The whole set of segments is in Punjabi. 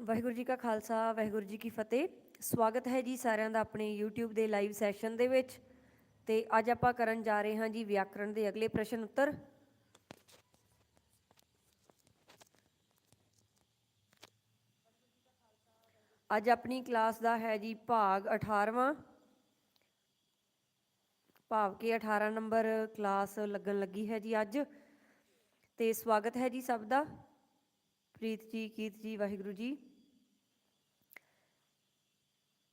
ਵਾਹਿਗੁਰੂ ਜੀ ਕਾ ਖਾਲਸਾ, ਵਾਹਿਗੁਰੂ ਜੀ ਕੀ ਫਤਿਹ। ਸਵਾਗਤ ਹੈ ਜੀ ਸਾਰਿਆਂ ਦਾ ਆਪਣੇ YouTube ਦੇ ਲਾਈਵ ਸੈਸ਼ਨ ਦੇ ਵਿੱਚ। ਤੇ ਅੱਜ ਆਪਾਂ ਕਰਨ ਜਾ ਰਹੇ ਹਾਂ ਜੀ ਵਿਆਕਰਣ ਦੇ ਅਗਲੇ ਪ੍ਰਸ਼ਨ ਉੱਤਰ। ਅੱਜ ਆਪਣੀ ਕਲਾਸ ਦਾ ਹੈ ਜੀ ਭਾਗ 18ਵਾਂ ਭਾਵ ਕਿ 18 ਨੰਬਰ ਕਲਾਸ ਲੱਗਣ ਲੱਗੀ ਹੈ ਜੀ ਅੱਜ। ਤੇ ਸਵਾਗਤ ਹੈ ਜੀ ਸਭ ਦਾ। ਪ੍ਰੀਤ ਜੀ ਕੀਰਤ ਜੀ, ਵਾਹਿਗੁਰੂ ਜੀ।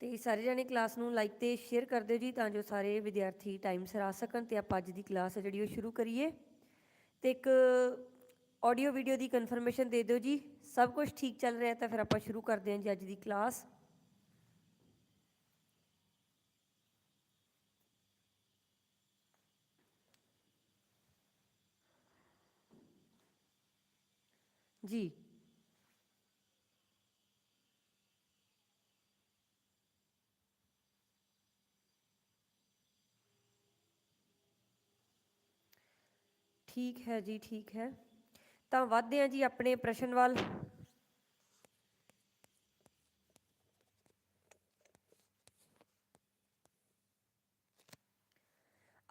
ਤੇ ਸਾਰੇ ਜਣੇ ਕਲਾਸ ਨੂੰ ਲਾਈਕ ਤੇ ਸ਼ੇਅਰ ਕਰ ਦਿਓ ਜੀ, ਤਾਂ ਜੋ ਸਾਰੇ ਵਿਦਿਆਰਥੀ ਟਾਈਮ ਸਿਰ ਆ ਸਕਣ ਤੇ ਆਪਾਂ ਅੱਜ ਦੀ ਕਲਾਸ ਹੈ ਜਿਹੜੀ ਉਹ ਸ਼ੁਰੂ ਕਰੀਏ। ਤੇ ਇੱਕ ਆਡੀਓ ਵੀਡੀਓ ਦੀ ਕਨਫਰਮੇਸ਼ਨ ਦੇ ਦਿਓ ਜੀ। ਸਭ ਕੁਝ ਠੀਕ ਚੱਲ ਰਿਹਾ ਤਾਂ ਫਿਰ ਆਪਾਂ ਸ਼ੁਰੂ ਕਰਦੇ ਹਾਂ ਜੀ ਅੱਜ ਦੀ ਕਲਾਸ ਜੀ। ਠੀਕ ਹੈ ਜੀ, ਠੀਕ ਹੈ। ਤਾਂ ਵਧਦੇ ਹਾਂ ਜੀ ਆਪਣੇ ਪ੍ਰਸ਼ਨ ਵੱਲ।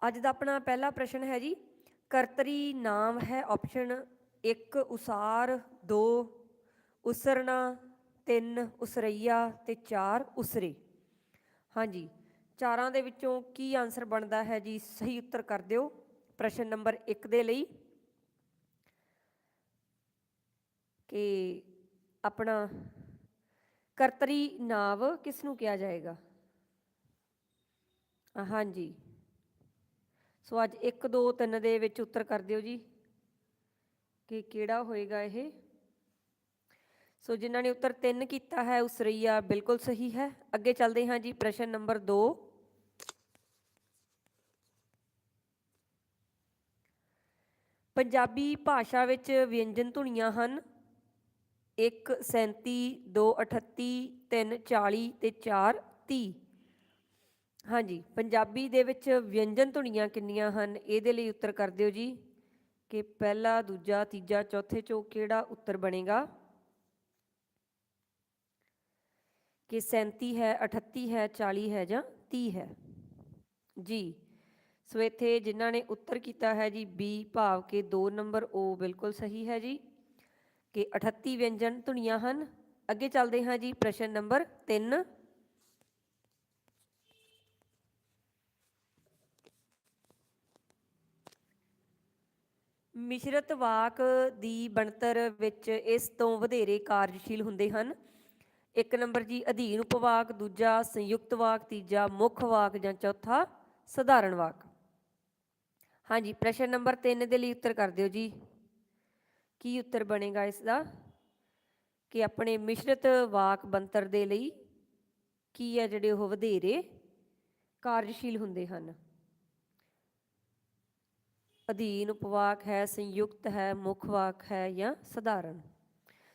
ਅੱਜ ਦਾ ਆਪਣਾ ਪਹਿਲਾ ਪ੍ਰਸ਼ਨ ਹੈ ਜੀ, ਕਰਤਰੀ ਨਾਮ ਹੈ ਆਪਸ਼ਨ 1 ਉਸਾਰ 2 ਉਸਰਨਾ 3 ਉਸਰਈਆ ਤੇ 4 ਉਸਰੇ। ਹਾਂਜੀ, ਚਾਰਾਂ ਦੇ ਵਿੱਚੋਂ ਕੀ ਆਨਸਰ ਬਣਦਾ ਹੈ ਜੀ, ਸਹੀ ਉੱਤਰ ਕਰ ਦਿਓ। ਪ੍ਰਸ਼ਨ ਨੰਬਰ 1 ਦੇ ਲਈ ਕਿ ਆਪਣਾ ਕਰਤਰੀ ਨਾਵ ਕਿਸ ਨੂੰ ਕਿਹਾ ਜਾਏਗਾ? ਹਾਂਜੀ। ਸੋ ਅੱਜ 1 2 3 ਦੇ ਵਿੱਚ ਉੱਤਰ ਕਰ ਦਿਓ ਜੀ ਕਿ ਕਿਹੜਾ ਹੋਏਗਾ ਇਹ। ਸੋ ਜਿਨ੍ਹਾਂ ਨੇ ਉੱਤਰ 3 ਕੀਤਾ ਹੈ ਉਸਰਈਆ ਬਿਲਕੁਲ ਸਹੀ ਹੈ। ਅੱਗੇ ਚੱਲਦੇ ਹਾਂ ਜੀ ਪ੍ਰਸ਼ਨ ਨੰਬਰ 2 ਪੰਜਾਬੀ ਭਾਸ਼ਾ ਵਿੱਚ ਵਿਅੰਜਨ ਧੁਨੀਆਂ ਹਨ। 1 37 2 38 3 40 ਤੇ 4 30 ਹਾਂਜੀ, ਪੰਜਾਬੀ ਦੇ ਵਿੱਚ ਵਿਅੰਜਨ ਧੁਨੀਆਂ ਕਿੰਨੀਆਂ ਹਨ? ਇਹਦੇ ਲਈ ਉੱਤਰ ਕਰ ਦਿਓ ਜੀ। ਕਿ ਪਹਿਲਾ, ਦੂਜਾ, ਤੀਜਾ, ਚੌਥੇ ਚੋਂ ਕਿਹੜਾ ਉੱਤਰ ਬਣੇਗਾ? ਕਿ 37 ਹੈ 38 ਹੈ 40 ਹੈ ਜਾਂ 30 ਹੈ? ਜੀ। ਸੋ ਇੱਥੇ ਜਿਨ੍ਹਾਂ ਨੇ ਉੱਤਰ ਕੀਤਾ ਹੈ ਜੀ, ਬੀ ਭਾਵ ਕਿ 2 ਨੰਬਰ, ਉਹ ਬਿਲਕੁਲ ਸਹੀ ਹੈ ਜੀ। ਕਿ 38 ਵਿਅੰਜਨ ਧੁਨੀਆਂ ਹਨ। ਅੱਗੇ ਚੱਲਦੇ ਹਾਂ ਜੀ, ਪ੍ਰਸ਼ਨ ਨੰਬਰ 3 ਮਿਸ਼ਰਤ ਵਾਕ ਦੀ ਬਣਤਰ ਵਿੱਚ ਇਸ ਤੋਂ ਵਧੇਰੇ ਕਾਰਜਸ਼ੀਲ ਹੁੰਦੇ ਹਨ। ਇੱਕ ਨੰਬਰ ਜੀ, ਅਧੀਨ ਉਪਵਾਕ, ਦੂਜਾ ਸੰਯੁਕਤ ਵਾਕ, ਤੀਜਾ ਮੁੱਖ ਵਾਕ, ਜਾਂ ਚੌਥਾ ਸਧਾਰਨ ਵਾਕ। ਹਾਂਜੀ, ਪ੍ਰਸ਼ਨ ਨੰਬਰ 3 ਦੇ ਲਈ ਉੱਤਰ ਕਰ ਦਿਓ ਜੀ। ਕੀ ਉੱਤਰ ਬਣੇਗਾ ਇਸ ਦਾ ਕਿ ਆਪਣੇ ਮਿਸ਼ਰਤ ਵਾਕ ਬਣਤਰ ਦੇ ਲਈ ਕੀ ਹੈ ਜਿਹੜੇ ਉਹ ਵਧੇਰੇ ਕਾਰਜਸ਼ੀਲ ਹੁੰਦੇ ਹਨ? ਅਧੀਨ ਉਪਵਾਕ ਹੈ, ਸੰਯੁਕਤ ਹੈ, ਮੁੱਖ ਵਾਕ ਹੈ ਜਾਂ ਸਧਾਰਨ?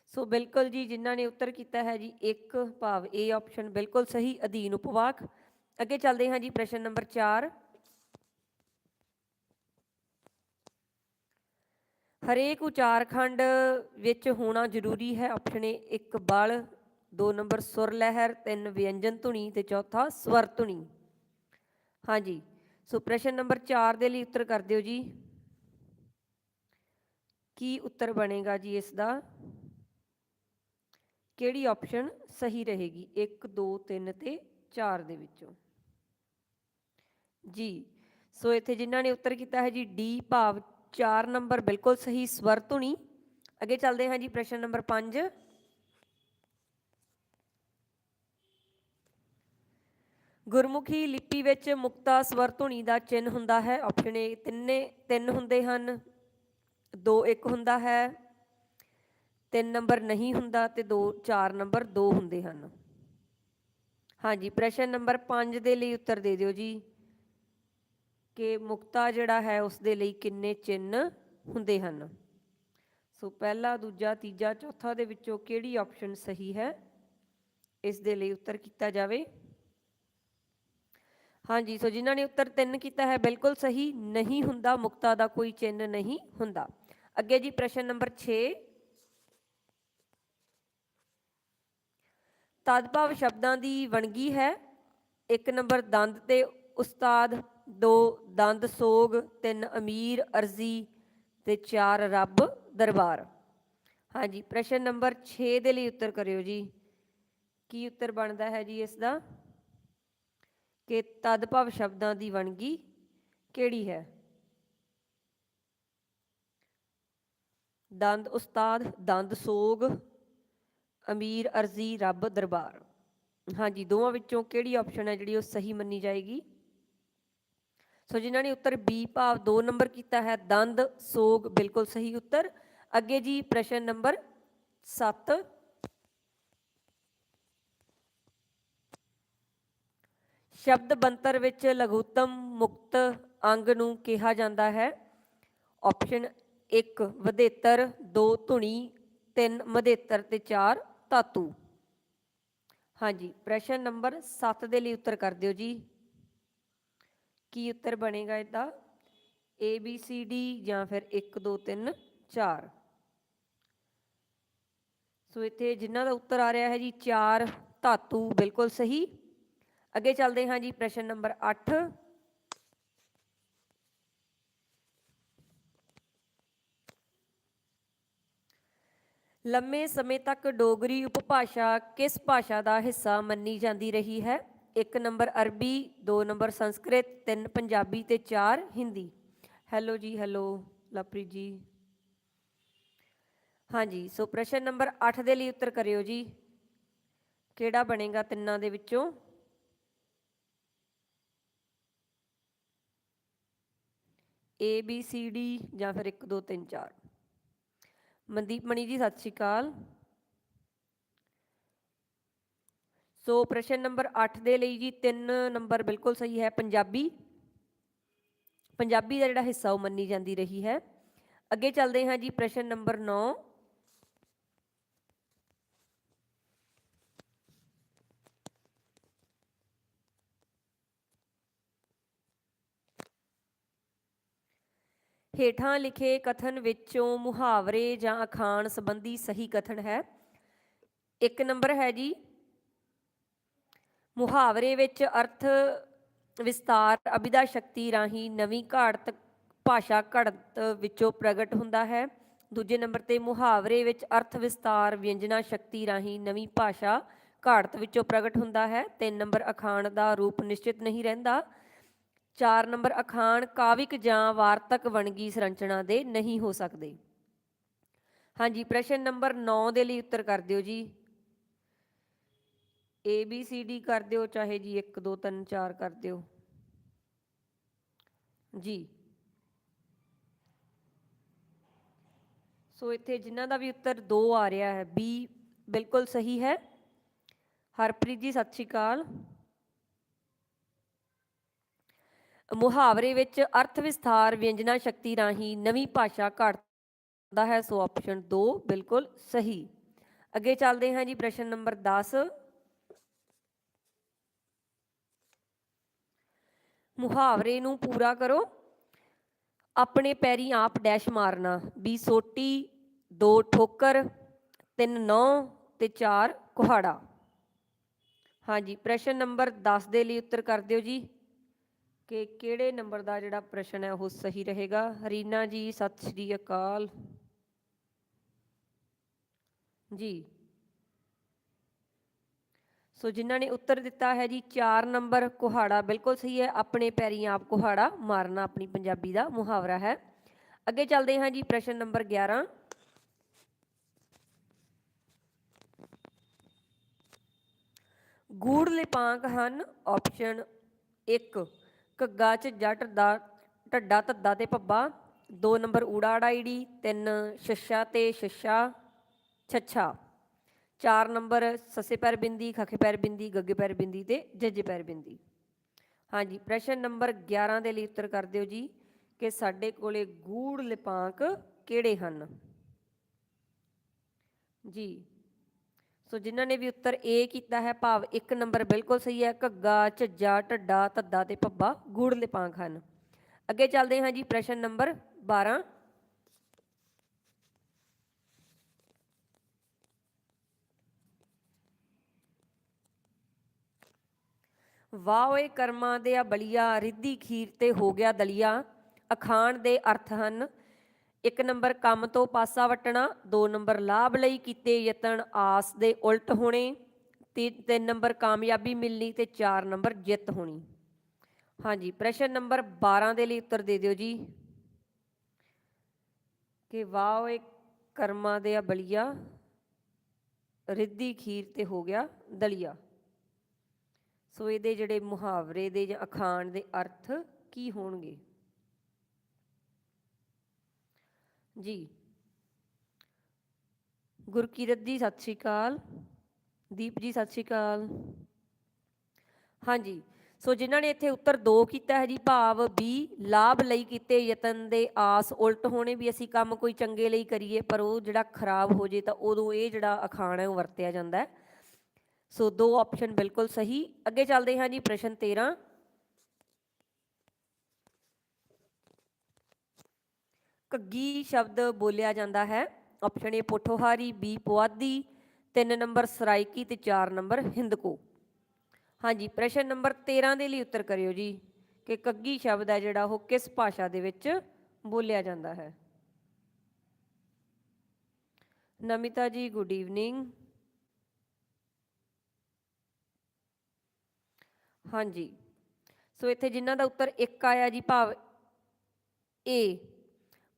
ਸੋ ਬਿਲਕੁਲ ਜੀ, ਜਿਨ੍ਹਾਂ ਨੇ ਉੱਤਰ ਕੀਤਾ ਹੈ ਜੀ, ਇੱਕ ਭਾਵ ਏ ਆਪਸ਼ਨ ਬਿਲਕੁਲ ਸਹੀ ਅਧੀਨ ਉਪਵਾਕ। ਅੱਗੇ ਚੱਲਦੇ ਹਾਂ ਜੀ, ਪ੍ਰਸ਼ਨ ਨੰਬਰ 4 ਹਰੇਕ ਉਚਾਰਖੰਡ ਵਿੱਚ ਹੋਣਾ ਜ਼ਰੂਰੀ ਹੈ ਆਪਸ਼ਨ ਏ ਇੱਕ ਬਲ, ਦੋ ਨੰਬਰ ਸੁਰ ਲਹਿਰ ਤਿੰਨ ਵਿਅੰਜਨ ਧੁਨੀ ਤੇ ਚੌਥਾ ਸਵਰ ਧੁਨੀ। ਹਾਂਜੀ, ਸੋ ਪ੍ਰਸ਼ਨ ਨੰਬਰ 4 ਦੇ ਲਈ ਉੱਤਰ ਕਰ ਦਿਓ ਜੀ। ਕੀ ਉੱਤਰ ਬਣੇਗਾ ਜੀ ਇਸ ਦਾ? ਕਿਹੜੀ ਆਪਸ਼ਨ ਸਹੀ ਰਹੇਗੀ? 1 2 3 ਤੇ 4 ਦੇ ਵਿੱਚੋਂ। ਜੀ, ਸੋ ਇੱਥੇ ਜਿਨ੍ਹਾਂ ਨੇ ਉੱਤਰ ਕੀਤਾ ਹੈ ਜੀ, ਡੀ ਭਾਵ 4 ਨੰਬਰ ਬਿਲਕੁਲ ਸਹੀ, ਸਵਰ ਧੁਨੀ ਅੱਗੇ ਚੱਲਦੇ ਹਾਂ ਜੀ ਪ੍ਰਸ਼ਨ ਨੰਬਰ 5 ਗੁਰਮੁਖੀ ਲਿਪੀ ਵਿੱਚ ਮੁਕਤਾ ਸਵਰ ਧੁਨੀ ਦਾ ਚਿੰਨ੍ਹ ਹੁੰਦਾ ਹੈ। ਆਪਸ਼ਨ ਏ ਤਿੰਨੇ, ਤਿੰਨ ਹੁੰਦੇ ਹਨ। ਦੋ ਇੱਕ ਹੁੰਦਾ ਹੈ। ਤਿੰਨ ਨੰਬਰ ਨਹੀਂ ਹੁੰਦਾ ਤੇ ਦੋ, ਚਾਰ ਨੰਬਰ ਦੋ ਹੁੰਦੇ ਹਨ। ਹਾਂਜੀ, ਪ੍ਰਸ਼ਨ ਨੰਬਰ 5 ਦੇ ਲਈ ਉੱਤਰ ਦੇ ਦਿਓ ਜੀ। ਕਿ ਮੁਕਤਾ ਜਿਹੜਾ ਹੈ ਉਸ ਦੇ ਲਈ ਕਿੰਨੇ ਚਿੰਨ੍ਹ ਹੁੰਦੇ ਹਨ? ਸੋ ਪਹਿਲਾ, ਦੂਜਾ, ਤੀਜਾ, ਚੌਥਾ ਦੇ ਵਿੱਚੋਂ ਕਿਹੜੀ ਆਪਸ਼ਨ ਸਹੀ ਹੈ? ਇਸ ਦੇ ਲਈ ਉੱਤਰ ਕੀਤਾ ਜਾਵੇ। ਹਾਂਜੀ, ਸੋ ਜਿਨ੍ਹਾਂ ਨੇ ਉੱਤਰ 3 ਕੀਤਾ ਹੈ, ਬਿਲਕੁਲ ਸਹੀ, ਨਹੀਂ ਹੁੰਦਾ, ਮੁਕਤਾ ਦਾ ਕੋਈ ਚਿੰਨ੍ਹ ਨਹੀਂ ਹੁੰਦਾ। ਅੱਗੇ ਜੀ ਪ੍ਰਸ਼ਨ ਨੰਬਰ 6 ਤਦਭਾਵ ਸ਼ਬਦਾਂ ਦੀ ਵਣਗੀ ਹੈ। ਇੱਕ ਨੰਬਰ ਦੰਦ ਤੇ ਉਸਤਾਦ ਦੋ ਦੰਦ ਸੋਗ, ਤਿੰਨ ਅਮੀਰ ਅਰਜ਼ੀ ਤੇ ਚਾਰ ਰੱਬ ਦਰਬਾਰ। ਹਾਂਜੀ, ਪ੍ਰਸ਼ਨ ਨੰਬਰ 6 ਦੇ ਲਈ ਉੱਤਰ ਕਰਿਓ ਜੀ। ਕੀ ਉੱਤਰ ਬਣਦਾ ਹੈ ਜੀ ਇਸ ਦਾ ਕਿ ਤਦਭਵ ਸ਼ਬਦਾਂ ਦੀ ਵਣਗੀ ਕਿਹੜੀ ਹੈ? ਦੰਦ ਉਸਤਾਦ, ਦੰਦ ਸੋਗ, ਅਮੀਰ ਅਰਜ਼ੀ, ਰੱਬ ਦਰਬਾਰ। ਹਾਂਜੀ, ਦੋਵਾਂ ਵਿੱਚੋਂ ਕਿਹੜੀ ਆਪਸ਼ਨ ਹੈ ਜਿਹੜੀ ਉਹ ਸਹੀ ਮੰਨੀ ਜਾਏਗੀ? ਸੋ ਜਿਨ੍ਹਾਂ ਨੇ ਉੱਤਰ ਬੀ ਭਾਵ 2 ਨੰਬਰ ਕੀਤਾ ਹੈ, ਦੰਦ, ਸੋਗ, ਬਿਲਕੁਲ ਸਹੀ ਉੱਤਰ। ਅੱਗੇ ਜੀ ਪ੍ਰਸ਼ਨ ਨੰਬਰ 7 ਸ਼ਬਦ ਬੰਤਰ ਵਿੱਚ ਲਘੂਤਮ ਮੁਕਤ ਅੰਗ ਨੂੰ ਕਿਹਾ ਜਾਂਦਾ ਹੈ। ਆਪਸ਼ਨ 1 ਵਧੇਤਰ 2 ਧੁਨੀ 3 ਮਧੇਤਰ ਤੇ 4 ਧਾਤੂ। ਹਾਂਜੀ, ਪ੍ਰਸ਼ਨ ਨੰਬਰ 7 ਦੇ ਲਈ ਉੱਤਰ ਕਰ ਦਿਓ ਜੀ। ਕੀ ਉੱਤਰ ਬਣੇਗਾ ਇਹਦਾ A, B, C, D ਜਾਂ ਫਿਰ 1 2 3 4 ਸੋ ਇੱਥੇ ਜਿਨ੍ਹਾਂ ਦਾ ਉੱਤਰ ਆ ਰਿਹਾ ਹੈ ਜੀ 4 ਧਾਤੂ, ਬਿਲਕੁਲ ਸਹੀ। ਅੱਗੇ ਚੱਲਦੇ ਹਾਂ ਜੀ, ਪ੍ਰਸ਼ਨ ਨੰਬਰ 8 ਲੰਮੇ ਸਮੇਂ ਤੱਕ ਡੋਗਰੀ ਉਪਭਾਸ਼ਾ ਕਿਸ ਭਾਸ਼ਾ ਦਾ ਹਿੱਸਾ ਮੰਨੀ ਜਾਂਦੀ ਰਹੀ ਹੈ? ਇੱਕ ਨੰਬਰ ਅਰਬੀ, ਦੋ ਨੰਬਰ ਸੰਸਕ੍ਰਿਤ, ਤਿੰਨ ਪੰਜਾਬੀ ਤੇ ਚਾਰ ਹਿੰਦੀ। ਹੈਲੋ ਜੀ ਹੈਲੋ ਲਵਪ੍ਰੀਤ ਜੀ। ਹਾਂਜੀ, ਸੋ ਪ੍ਰਸ਼ਨ ਨੰਬਰ 8 ਦੇ ਲਈ ਉੱਤਰ ਕਰਿਓ ਜੀ। ਕਿਹੜਾ ਬਣੇਗਾ ਤਿੰਨਾਂ ਦੇ ਵਿੱਚੋਂ? A, B, C, D ਜਾਂ ਫਿਰ 1 2 3 4 ਮਨਦੀਪ ਮਣੀ ਜੀ, ਸਤਿ ਸ਼੍ਰੀ ਅਕਾਲ। ਸੋ ਪ੍ਰਸ਼ਨ ਨੰਬਰ 8 ਦੇ ਲਈ ਜੀ 3 ਨੰਬਰ ਬਿਲਕੁਲ ਸਹੀ ਹੈ, ਪੰਜਾਬੀ। ਪੰਜਾਬੀ ਦਾ ਜਿਹੜਾ ਹਿੱਸਾ ਉਹ ਮੰਨੀ ਜਾਂਦੀ ਰਹੀ ਹੈ। ਅੱਗੇ ਚੱਲਦੇ ਹਾਂ ਜੀ ਪ੍ਰਸ਼ਨ ਨੰਬਰ 9 ਹੇਠਾਂ ਲਿਖੇ ਕਥਨ ਵਿੱਚੋਂ ਮੁਹਾਵਰੇ ਜਾਂ ਅਖਾਣ ਸੰਬੰਧੀ ਸਹੀ ਕਥਨ ਹੈ। ਇੱਕ ਨੰਬਰ ਹੈ ਜੀ ਮੁਹਾਵਰੇ ਵਿੱਚ ਅਰਥ ਵਿਸਤਾਰ ਅਭਿਦਾ ਸ਼ਕਤੀ ਰਾਹੀਂ ਨਵੀਂ ਘਾੜਤ ਭਾਸ਼ਾ ਘੜਤ ਵਿੱਚੋਂ ਪ੍ਰਗਟ ਹੁੰਦਾ ਹੈ। ਦੂਜੇ ਨੰਬਰ ਤੇ ਮੁਹਾਵਰੇ ਵਿੱਚ ਅਰਥ ਵਿਸਤਾਰ ਵਿਅੰਜਨਾ ਸ਼ਕਤੀ ਰਾਹੀਂ ਨਵੀਂ ਭਾਸ਼ਾ ਘਾੜਤ ਵਿੱਚੋਂ ਪ੍ਰਗਟ ਹੁੰਦਾ ਹੈ। ਤਿੰਨ ਨੰਬਰ, ਅਖਾਣ ਦਾ ਰੂਪ ਨਿਸ਼ਚਿਤ ਨਹੀਂ ਰਹਿੰਦਾ। ਚਾਰ ਨੰਬਰ, ਅਖਾਣ ਕਾਵਿਕ ਜਾਂ ਵਾਰਤਕ ਵਣਗੀ ਸੰਰਚਨਾ ਦੇ ਨਹੀਂ ਹੋ ਸਕਦੇ। ਹਾਂਜੀ, ਪ੍ਰਸ਼ਨ ਨੰਬਰ 9 ਦੇ ਲਈ ਉੱਤਰ ਕਰ ਦਿਓ ਜੀ। ਏ ਬੀ ਸੀ ਡੀ ਕਰ ਦਿਓ, ਚਾਹੇ ਜੀ 1 2 3 4 ਕਰ ਦਿਓ। ਜੀ। ਸੋ ਇੱਥੇ ਜਿਨ੍ਹਾਂ ਦਾ ਵੀ ਉੱਤਰ 2 ਆ ਰਿਹਾ ਹੈ ਬੀ ਬਿਲਕੁਲ ਸਹੀ ਹੈ। ਹਰਪ੍ਰੀਤ ਜੀ, ਸਤਿ ਸ਼੍ਰੀ ਅਕਾਲ। ਮੁਹਾਵਰੇ ਵਿੱਚ ਅਰਥ ਵਿਸਥਾਰ, ਵਿਅੰਜਨਾ ਸ਼ਕਤੀ ਰਾਹੀਂ ਨਵੀਂ ਭਾਸ਼ਾ ਘੜਦਾ ਹੈ, ਸੋ ਆਪਸ਼ਨ 2 ਬਿਲਕੁਲ ਸਹੀ। ਅੱਗੇ ਚੱਲਦੇ ਹਾਂ ਜੀ, ਪ੍ਰਸ਼ਨ ਨੰਬਰ 10 ਮੁਹਾਵਰੇ ਨੂੰ ਪੂਰਾ ਕਰੋ। ਆਪਣੇ ਪੈਰੀ ਆਪ ਡੈਸ਼ ਮਾਰਨਾ। ਬੀ ਸੋਟੀ, ਦੋ ਠੋਕਰ, ਤਿੰਨ ਨੌ ਤੇ ਚਾਰ ਕੁਹਾੜਾ। ਹਾਂਜੀ, ਪ੍ਰਸ਼ਨ ਨੰਬਰ 10 ਦੇ ਲਈ ਉੱਤਰ ਕਰ ਦਿਓ ਜੀ। ਕਿ ਕਿਹੜੇ ਨੰਬਰ ਦਾ ਜਿਹੜਾ ਪ੍ਰਸ਼ਨ ਹੈ ਉਹ ਸਹੀ ਰਹੇਗਾ? ਹਰੀਨਾ ਜੀ, ਸਤਿ ਸ਼੍ਰੀ ਅਕਾਲ। ਜੀ। ਸੋ ਜਿਨ੍ਹਾਂ ਨੇ ਉੱਤਰ ਦਿੱਤਾ ਹੈ ਜੀ 4 ਨੰਬਰ ਕੁਹਾੜਾ ਬਿਲਕੁਲ ਸਹੀ ਹੈ, ਆਪਣੇ ਪੈਰੀਂ ਆਪ ਕੁਹਾੜਾ ਮਾਰਨਾ ਆਪਣੀ ਪੰਜਾਬੀ ਦਾ ਮੁਹਾਵਰਾ ਹੈ। ਅੱਗੇ ਚੱਲਦੇ ਹਾਂ ਜੀ, ਪ੍ਰਸ਼ਨ ਨੰਬਰ 11 ਗੂੜ ਲਿਪਾਂਕ ਹਨ ਆਪਸ਼ਨ 1 ਘੱਗਾ ਚ ਜੱਟ ਦਾ ਢੱਡਾ ਧੱਦਾ ਤੇ ਪੱਬਾ 2 ਨੰਬਰ ਊੜਾ ੜਾਈੜੀ 3 ਛੱਛਾ ਤੇ ਛੱਛਾ ਛੱਛਾ। 4 ਨੰਬਰ, ਸੱਸੇ ਪੈਰ ਬਿੰਦੀ, ਖੱਖੇ ਪੈਰ ਬਿੰਦੀ, ਗੱਗੇ ਪੈਰ ਬਿੰਦੀ ਤੇ ਜੱਜੇ ਪੈਰ ਬਿੰਦੀ। ਹਾਂਜੀ, ਪ੍ਰਸ਼ਨ ਨੰਬਰ 11 ਦੇ ਲਈ ਉੱਤਰ ਕਰ ਦਿਓ ਜੀ ਕਿ ਸਾਡੇ ਕੋਲੇ ਗੂੜ ਲਿਪਾਂਕ ਕਿਹੜੇ ਹਨ? ਜੀ, ਸੋ ਜਿਨ੍ਹਾਂ ਨੇ ਵੀ ਉੱਤਰ A ਕੀਤਾ ਹੈ, ਭਾਵ 1 ਨੰਬਰ ਬਿਲਕੁਲ ਸਹੀ ਹੈ, ਘੱਗਾ, ਝੱਜਾ, ਢੱਡਾ, ਧੱਦਾ ਤੇ ਪੱਬਾ ਗੂੜ ਲਿਪਾਂਕ ਹਨ। ਅੱਗੇ ਚੱਲਦੇ ਹਾਂ ਜੀ ਪ੍ਰਸ਼ਨ ਨੰਬਰ 12 ਵਾਹ ਓਏ ਕਰਮਾਂ ਦੇ ਆ ਬਲੀਆ, ਰਿੱਧੀ ਖੀਰ ਤੇ ਹੋ ਗਿਆ ਦਲੀਆ। ਅਖਾਣ ਦੇ ਅਰਥ ਹਨ, ਇੱਕ ਨੰਬਰ ਕੰਮ ਤੋਂ ਪਾਸਾ ਵਟਣਾ, ਦੋ ਨੰਬਰ ਲਾਭ ਲਈ ਕੀਤੇ ਯਤਨ, ਆਸ ਦੇ ਉਲਟ ਹੋਣੇ, ਤੇ, ਤਿੰਨ ਨੰਬਰ ਕਾਮਯਾਬੀ ਮਿਲਣੀ ਤੇ ਚਾਰ ਨੰਬਰ ਜਿੱਤ ਹੋਣੀ। ਹਾਂਜੀ, ਪ੍ਰਸ਼ਨ ਨੰਬਰ 12 ਦੇ ਲਈ ਉੱਤਰ ਦੇ ਦਿਓ ਜੀ। ਕਿ ਵਾਹ ਓਏ ਕਰਮਾਂ ਦੇ ਆ ਬਲੀਆ, ਰਿੱਧੀ ਖੀਰ ਤੇ ਹੋ ਗਿਆ ਦਲੀਆ। ਸੋ ਇਹਦੇ ਜਿਹੜੇ ਮੁਹਾਵਰੇ ਦੇ ਜਾਂ ਅਖਾਣ ਦੇ ਅਰਥ ਕੀ ਹੋਣਗੇ? ਜੀ। ਗੁਰਕੀਰਤ ਜੀ, ਸਤਿ ਸ਼੍ਰੀ ਅਕਾਲ। ਦੀਪ ਜੀ, ਸਤਿ ਸ਼੍ਰੀ ਅਕਾਲ। ਹਾਂਜੀ। ਸੋ ਜਿਨ੍ਹਾਂ ਨੇ ਇੱਥੇ ਉੱਤਰ 2 ਕੀਤਾ ਹੈ ਜੀ, ਭਾਵ B ਲਾਭ ਲਈ ਕੀਤੇ ਯਤਨ ਦੇ ਆਸ ਉਲਟ ਹੋਣੇ ਵੀ ਅਸੀਂ ਕੰਮ ਕੋਈ ਚੰਗੇ ਲਈ ਕਰੀਏ, ਪਰ ਉਹ ਜਿਹੜਾ ਖਰਾਬ ਹੋ ਜੇ ਤਾਂ ਉਦੋਂ ਇਹ ਜਿਹੜਾ ਅਖਾਣ ਹੈ ਉਹ ਵਰਤਿਆ ਜਾਂਦਾ ਹੈ। ਸੋ ਦੋ ਆਪਸ਼ਨ ਬਿਲਕੁਲ ਸਹੀ। ਅੱਗੇ ਚੱਲਦੇ ਹਾਂ ਜੀ ਪ੍ਰਸ਼ਨ 13 ਘੱਗੀ ਸ਼ਬਦ ਬੋਲਿਆ ਜਾਂਦਾ ਹੈ। Option A Pothohari B Puadhi, ਤਿੰਨ ਨੰਬਰ ਸਰਾਇਕੀ ਤੇ ਚਾਰ ਨੰਬਰ ਹਿੰਦਕੋ। ਹਾਂਜੀ, ਪ੍ਰਸ਼ਨ ਨੰਬਰ 13 ਦੇ ਲਈ ਉੱਤਰ ਕਰਿਓ ਜੀ ਕਿ ਕੱਗੀ ਸ਼ਬਦ ਹੈ ਜਿਹੜਾ ਉਹ ਕਿਸ ਭਾਸ਼ਾ ਦੇ ਵਿੱਚ ਬੋਲਿਆ ਜਾਂਦਾ ਹੈ। ਨਮਿਤਾ ਜੀ, ਗੁੱਡ ਈਵਨਿੰਗ। ਹਾਂਜੀ। ਸੋ ਇੱਥੇ ਜਿਨ੍ਹਾਂ ਦਾ ਉੱਤਰ ਇੱਕ ਆਇਆ ਜੀ ਭਾਵ ਏ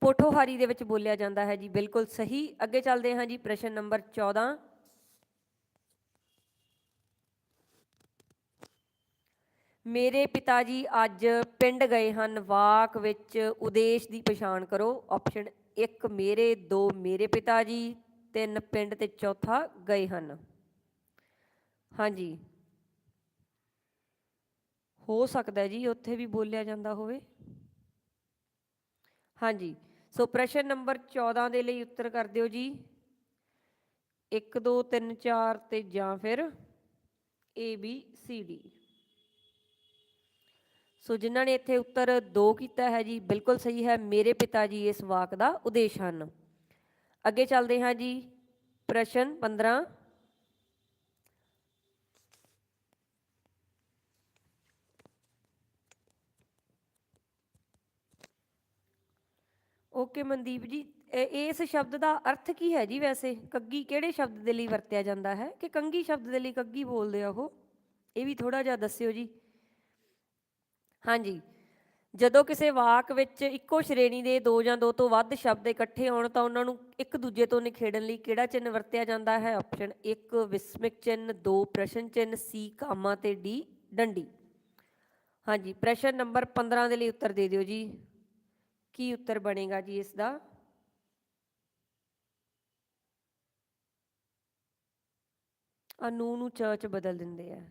ਪੋਠੋਹਾਰੀ ਦੇ ਵਿੱਚ ਬੋਲਿਆ ਜਾਂਦਾ ਹੈ ਜੀ, ਬਿਲਕੁਲ ਸਹੀ। ਅੱਗੇ ਚੱਲਦੇ ਹਾਂ ਜੀ ਪ੍ਰਸ਼ਨ ਨੰਬਰ 14 ਮੇਰੇ ਪਿਤਾ ਜੀ ਅੱਜ ਪਿੰਡ ਗਏ ਹਨ, ਵਾਕ ਵਿੱਚ ਉਦੇਸ਼ ਦੀ ਪਛਾਣ ਕਰੋ। ਆਪਸ਼ਨ 1 ਮੇਰੇ 2 ਮੇਰੇ ਪਿਤਾ ਜੀ, ਤਿੰਨ ਪਿੰਡ ਤੇ ਚੌਥਾ ਗਏ ਹਨ। ਹਾਂਜੀ। ਹੋ ਸਕਦਾ ਜੀ, ਉੱਥੇ ਵੀ ਬੋਲਿਆ ਜਾਂਦਾ ਹੋਵੇ। ਹਾਂਜੀ, ਸੋ ਪ੍ਰਸ਼ਨ ਨੰਬਰ 14 ਦੇ ਲਈ ਉੱਤਰ ਕਰ ਦਿਓ ਜੀ। 1 2 3 4 ਤੇ ਜਾਂ ਫਿਰ A, B, C, D ਸੋ ਜਿਨ੍ਹਾਂ ਨੇ ਇੱਥੇ ਉੱਤਰ 2 ਕੀਤਾ ਹੈ ਜੀ, ਬਿਲਕੁਲ ਸਹੀ ਹੈ, ਮੇਰੇ ਪਿਤਾ ਜੀ ਇਸ ਵਾਕ ਦਾ ਉਦੇਸ਼ ਹਨ ਅੱਗੇ ਚੱਲਦੇ ਹਾਂ ਜੀ, ਪ੍ਰਸ਼ਨ 15 ਓਕੇ ਮਨਦੀਪ ਜੀ, ਇਹ- ਇਸ ਸ਼ਬਦ ਦਾ ਅਰਥ ਕੀ ਹੈ ਜੀ ਵੈਸੇ? ਕੱਗੀ ਕਿਹੜੇ ਸ਼ਬਦ ਦੇ ਲਈ ਵਰਤਿਆ ਜਾਂਦਾ ਹੈ? ਕਿ ਕੰਗੀ ਸ਼ਬਦ ਦੇ ਲਈ ਕੱਗੀ ਬੋਲਦੇ ਆ ਉਹ? ਇਹ ਵੀ ਥੋੜਾ ਜਿਹਾ ਦੱਸਿਓ ਜੀ। ਹਾਂਜੀ। ਜਦੋਂ ਕਿਸੇ ਵਾਕ ਵਿੱਚ ਇੱਕੋ ਸ਼੍ਰੇਣੀ ਦੇ ਦੋ ਜਾਂ ਦੋ ਤੋਂ ਵੱਧ ਸ਼ਬਦ ਇਕੱਠੇ ਹੋਣ ਤਾਂ ਉਹਨਾਂ ਨੂੰ ਇੱਕ ਦੂਜੇ ਤੋਂ ਨਿਖੇੜਨ ਲਈ ਕਿਹੜਾ ਚਿੰਨ੍ਹ ਵਰਤਿਆ ਜਾਂਦਾ ਹੈ? ਆਪਸ਼ਨ 1 ਵਿਸਮਿਕ ਚਿੰਨ੍ਹ 2 ਪ੍ਰਸ਼ਨ ਚਿੰਨ੍ਹ, ਸੀ, ਕਾਮਾ ਤੇ ਡੀ, ਡੰਡੀ। ਹਾਂਜੀ, ਪ੍ਰਸ਼ਨ ਨੰਬਰ 15 ਦੇ ਲਈ ਉੱਤਰ ਦੇ ਦਿਓ ਜੀ। ਕੀ ਉੱਤਰ ਬਣੇਗਾ ਜੀ ਇਸ ਦਾ? ਆ ਨੂੰ ਨੂੰ ਚ ਬਦਲ ਦਿੰਦੇ ਆ।